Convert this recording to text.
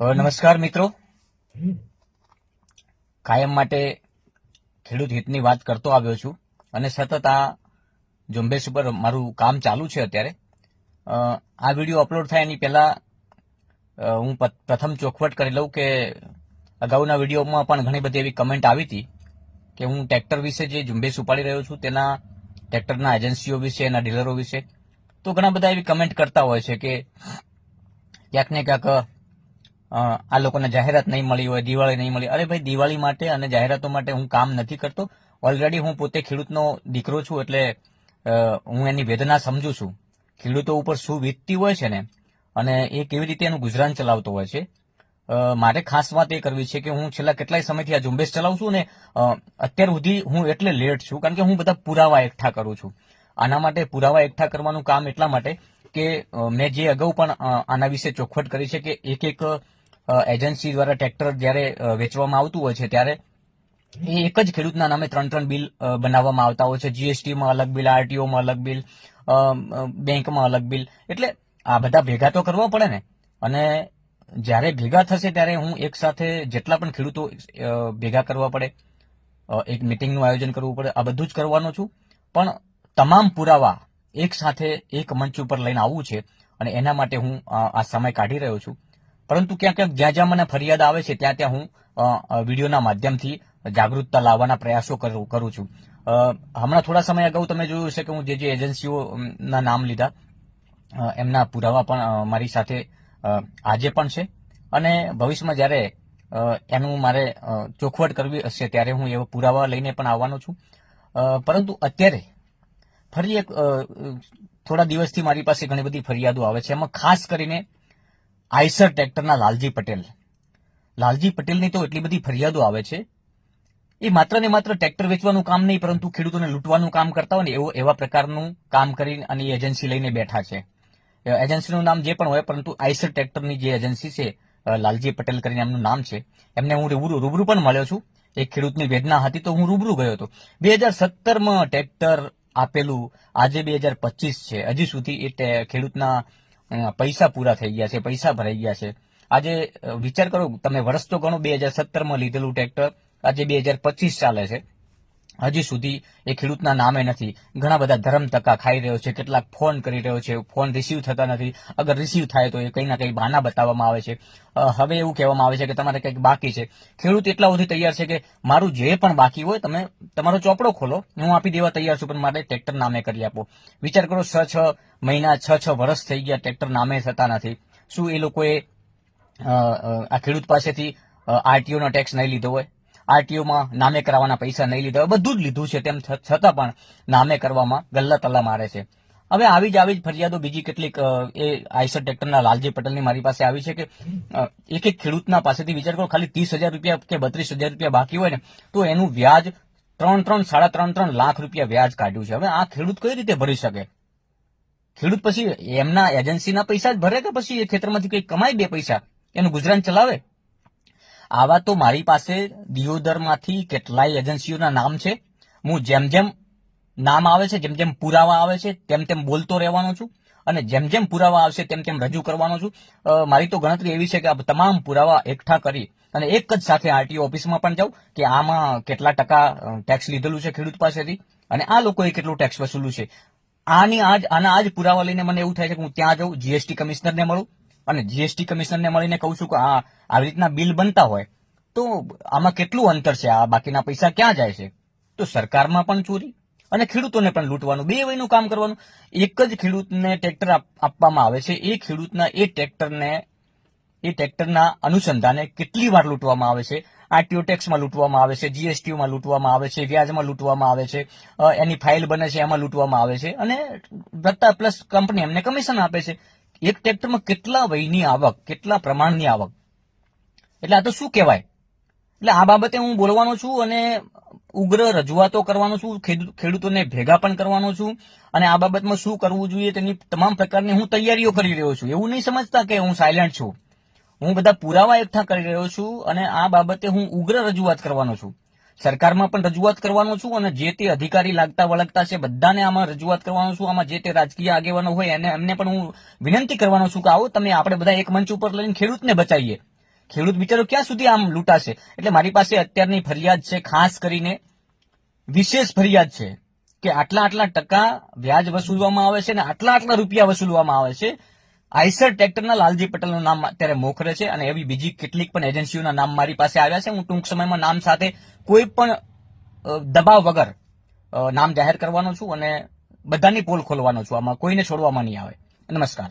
નમસ્કાર મિત્રો. કાયમ માટે ખેડૂત હિતની વાત કરતો આવ્યો છું અને સતત આ ઝુંબેશ ઉપર મારું કામ ચાલુ છે અત્યારે. આ વીડિયો અપલોડ થાય એની પહેલા હું પ્રથમ ચોખવટ કરી લઉં કે અગાઉના વિડીયોમાં પણ ઘણી બધી એવી કમેન્ટ આવી હતી કે હું ટ્રેક્ટર વિશે જે ઝુંબેશ ઉપાડી રહ્યો છું તેના ટ્રેક્ટરના એજન્સીઓ વિશે એના ડીલરો વિશે. તો ઘણા બધા એવી કમેન્ટ કરતા હોય છે કે ક્યાંક ને ક્યાંક આ લોકોને જાહેરાત નહીં મળી હોય, દિવાળી નહીં મળી. અરે ભાઈ, દિવાળી માટે અને જાહેરાતો માટે હું કામ નથી કરતો. ઓલરેડી હું પોતે ખેડૂતનો દીકરો છું એટલે હું એની વેદના સમજુ છું. ખેડૂતો ઉપર શું વીતતી હોય છે ને, અને એ કેવી રીતે એનું ગુજરાન ચલાવતો હોય છે. મારે ખાસ વાત એ કરવી છે કે હું છેલ્લા કેટલાય સમયથી આ ઝુંબેશ ચલાવું છું ને અત્યાર સુધી હું એટલે લેટ છું, કારણ કે હું બધા પુરાવા એકઠા કરું છું. આના માટે પુરાવા એકઠા કરવાનું કામ એટલા માટે કે મેં જે અગાઉ પણ આના વિશે ચોખવટ કરી છે કે એક એક એજન્સી દ્વારા ટ્રેક્ટર જ્યારે વેચવામાં આવતું હોય છે, ત્યારે એ એક જ ખેડૂતના નામે ત્રણ ત્રણ બિલ બનાવવામાં આવતા હોય છે. જીએસટીમાં અલગ બિલ આરટીઓમાં અલગ બિલ બેંકમાં અલગ બિલ. એટલે આ બધા ભેગા તો કરવા પડે ને. અને જ્યારે ભેગા થશે ત્યારે હું એક સાથે જેટલા પણ ખેડૂતો ભેગા કરવા પડે એક મિટિંગનું આયોજન કરવું પડે, આ બધું જ કરવાનો છું. પણ તમામ પુરાવા એક સાથે એક મંચ ઉપર લઈને આવવું છે અને એના માટે હું આ સમય કાઢી રહ્યો છું. પરંતુ ક્યાંક ક્યાંક જ્યાં જ્યાં મને ફરિયાદ આવે છે, ત્યાં ત્યાં હું વિડીયોના માધ્યમથી જાગૃતતા લાવવાના પ્રયાસો કરું છું. હમણાં થોડા સમય અગાઉ તમે જોયું છે કે હું જે જે એજન્સીઓના નામ લીધા એમના પુરાવા પણ મારી સાથે આજે પણ છે. અને ભવિષ્યમાં જ્યારે એનું મારે ચોખવટ કરવી હશે, ત્યારે હું એવા પુરાવા લઈને પણ આવવાનો છું. પરંતુ અત્યારે ફરી એક થોડા દિવસથી મારી પાસે ઘણી બધી ફરિયાદો આવે છે. એમાં ખાસ કરીને આઈસર ટ્રેક્ટરના લાલજી પટેલ. લાલજી પટેલની તો એટલી બધી ફરિયાદો આવે છે. એ માત્ર ને માત્ર ટ્રેક્ટર વેચવાનું કામ નહીં, પરંતુ ખેડૂતોને લૂંટવાનું કામ કરતા હોય ને, એવો એવા પ્રકારનું કામ કરી અને એ એજન્સી લઈને બેઠા છે. એ એજન્સીનું નામ જે પણ હોય, પરંતુ આઈસર ટ્રેક્ટરની જે એજન્સી છે લાલજી પટેલ કરીને એમનું નામ છે. એમને હું રૂબરૂ રૂબરૂ પણ મળ્યો છું. એક ખેડૂતની વેદના હતી તો હું રૂબરૂ ગયો હતો. બે હજાર સત્તરમાં ટ્રેક્ટર આપેલું આજે બે હજાર પચીસ છે. હજી સુધી એ ખેડૂતના પૈસા પૂરા થઈ ગયા છે, પૈસા ભરાઈ ગયા છે. આજે વિચાર કરો, તમે વર્ષ તો ગણો બે હજાર સત્તરમાં લીધેલું ટ્રેક્ટર, આજે બે હજાર પચીસ ચાલે છે. હજી સુધી એ ખેડૂતના નામે નથી. ઘણા બધા ધરમ તકા ખાઈ રહ્યો છે, કેટલાક ફોન કરી રહ્યો છે, ફોન રિસીવ થતા નથી. અગર રિસીવ થાય તો એ કંઈ ના કંઈ બહાના બતાવવામાં આવે છે. હવે એવું કહેવામાં આવે છે કે તમારે કંઈક બાકી છે. ખેડૂત એટલા સુધી તૈયાર છે કે મારું જે પણ બાકી હોય તમે, તમારો ચોપડો ખોલો, હું આપી દેવા તૈયાર છું, પણ મારે ટ્રેક્ટર નામે કરી આપો. વિચાર કરો છ છ મહિના, છ છ વર્ષ થઈ ગયા ટ્રેક્ટર નામે થતા નથી. શું એ લોકોએ આ ખેડૂત પાસેથી આરટીઓનો ટેક્સ નહીં લીધો હોય? આરટીઓમાં નામે કરાવવાના પૈસા નહીં લીધા બધું જ લીધું છે, તેમ છતાં પણ નામે કરવામાં ગલ્લા તલ્લા મારે છે. હવે આવી જ આવી જ ફરિયાદો બીજી કેટલીક એ આઈસર ટ્રેક્ટરના લાલજી પટેલની મારી પાસે આવી છે કે એક એક ખેડૂતના પાસેથી વિચાર કરો, ખાલી ત્રીસ હજાર રૂપિયા કે બત્રીસ હજાર રૂપિયા બાકી હોય ને, તો એનું વ્યાજ ત્રણ ત્રણ, સાડા ત્રણ ત્રણ લાખ રૂપિયા વ્યાજ કાઢ્યું છે. હવે આ ખેડૂત કઈ રીતે ભરી શકે? ખેડૂત પછી એમના એજન્સીના પૈસા જ ભરે કે પછી એ ખેતરમાંથી કંઈ કમાય બે પૈસા? એનું ગુજરાન ચલાવે? આવા તો મારી પાસે દિયોદરમાંથી કેટલાય એજન્સીઓના નામ છે. હું જેમ જેમ નામ આવે છે, જેમ જેમ પુરાવા આવે છે, તેમ તેમ બોલતો રહેવાનો છું અને જેમ જેમ પુરાવા આવશે, તેમ તેમ રજૂ કરવાનો છું. મારી તો ગણતરી એવી છે કે આ તમામ પુરાવા એકઠા કરી અને એક જ સાથે આરટીઓ ઓફિસમાં પણ જાઉં કે આમાં કેટલા ટકા ટેક્સ લીધેલું છે ખેડૂત પાસેથી અને આ લોકોએ કેટલું ટેક્સ વસૂલું છે. આની આજ, આના આજ પુરાવા લઈને મને એવું થાય છે કે હું ત્યાં જાઉં જીએસટી કમિશનરને મળું અને જીએસટી કમિશનરને મળીને કહું છું કે આ આવી રીતના બિલ બનતા હોય, તો આમાં કેટલું અંતર છે? આ બાકીના પૈસા ક્યાં જાય છે? તો સરકારમાં પણ ચોરી અને ખેડૂતોને પણ લૂંટવાનું, બે વયનું કામ કરવાનું. એક જ ખેડૂતને ટ્રેક્ટર આપવામાં આવે છે. એ ખેડૂતના, એ ટ્રેક્ટરને, એ ટ્રેક્ટરના અનુસંધાને કેટલી વાર લૂંટવામાં આવે છે? આરટીઓ ટેક્સમાં લૂંટવામાં આવે છે જીએસટીઓમાં લૂંટવામાં આવે છે, વ્યાજમાં લૂંટવામાં આવે છે એની ફાઇલ બને છે, એમાં લૂંટવામાં આવે છે અને વત્તા પ્લસ કંપની એમને કમિશન આપે છે. એક ટ્રેક્ટરમાં કેટલા વયની આવક, કેટલા પ્રમાણની આવક? એટલે આ તો શું કહેવાય? એટલે આ બાબતે હું બોલવાનો છું અને ઉગ્ર રજૂઆતો કરવાનો છું ખેડૂતોને ભેગા પણ કરવાનો છું અને આ બાબતમાં શું કરવું જોઈએ તેની તમામ પ્રકારની હું તૈયારીઓ કરી રહ્યો છું. એવું નહીં સમજતા કે હું સાયલેન્ટ છું. હું બધા પુરાવા એકઠા કરી રહ્યો છું અને આ બાબતે હું ઉગ્ર રજૂઆત કરવાનો છું. સરકારમાં પણ રજૂઆત કરવાનો છું અને જે તે અધિકારી લાગતા વળગતા છે, બધાને આમાં રજૂઆત કરવાનો છું. આમાં જે તે રાજકીય આગેવાનો હોય એને, એમને પણ હું વિનંતી કરવાનો છું કે આવો, તમે આપણે બધા એક મંચ ઉપર લઈને ખેડૂતને બચાવીએ. ખેડૂત બિચારો ક્યાં સુધી આમ લૂંટાશે? એટલે મારી પાસે અત્યારની ફરિયાદ છે, ખાસ કરીને વિશેષ ફરિયાદ છે કે આટલા આટલા ટકા વ્યાજ વસૂલવામાં આવે છે અને આટલા આટલા રૂપિયા વસૂલવામાં આવે છે. આઈસર ટ્રેક્ટરના લાલજી પટેલનું નામ અત્યારે મોખરે છે અને એવી બીજી કેટલીક પણ એજન્સીઓના નામ મારી પાસે આવ્યા છે. હું ટૂંક સમયમાં નામ સાથે કોઈ પણ દબાવ વગર નામ જાહેર કરવાનો છું અને બધાની પોલ ખોલવાનો છું. આમાં કોઈને છોડવામાં નહીં આવે. નમસ્કાર.